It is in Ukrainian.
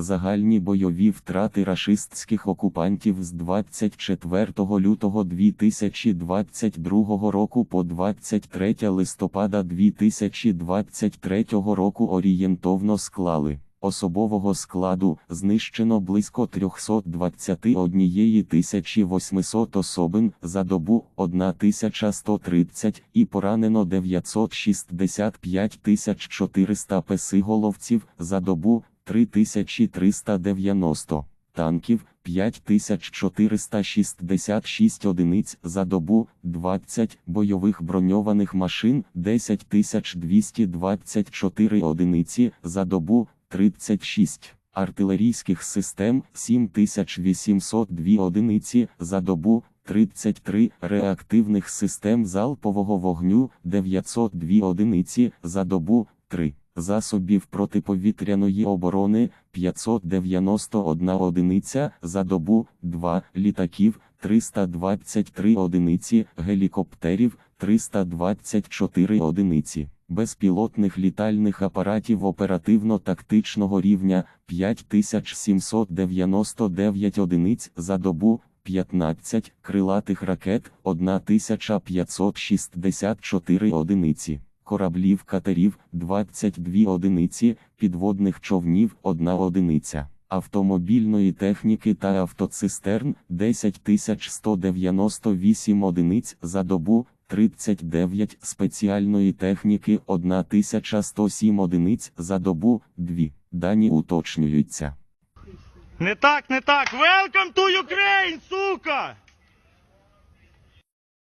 Загальні бойові втрати рашистських окупантів з 24 лютого 2022 року по 23 листопада 2023 року орієнтовно склали. Особового складу знищено близько 321 800 особин за добу 1130 і поранено 965 400 песиголовців за добу 3390 танків 5466 одиниць за добу, 20 бойових броньованих машин 10224 одиниці за добу, 36 артилерійських систем 7802 одиниці за добу, 33 реактивних систем залпового вогню 902 одиниці за добу, 3 засобів протиповітряної оборони 591 одиниця за добу, 2 літаків 323 одиниці, гелікоптерів 324 одиниці, безпілотних літальних апаратів оперативно-тактичного рівня 5799 одиниць за добу. 15 крилатих ракет 1564 одиниці кораблів катерів 22 одиниці, підводних човнів 1 одиниця, автомобільної техніки та автоцистерн 10198 одиниць за добу, 39 спеціальної техніки 1107 одиниць за добу, 2. Дані уточнюються. Не так, не так. Welcome to Ukraine, сука!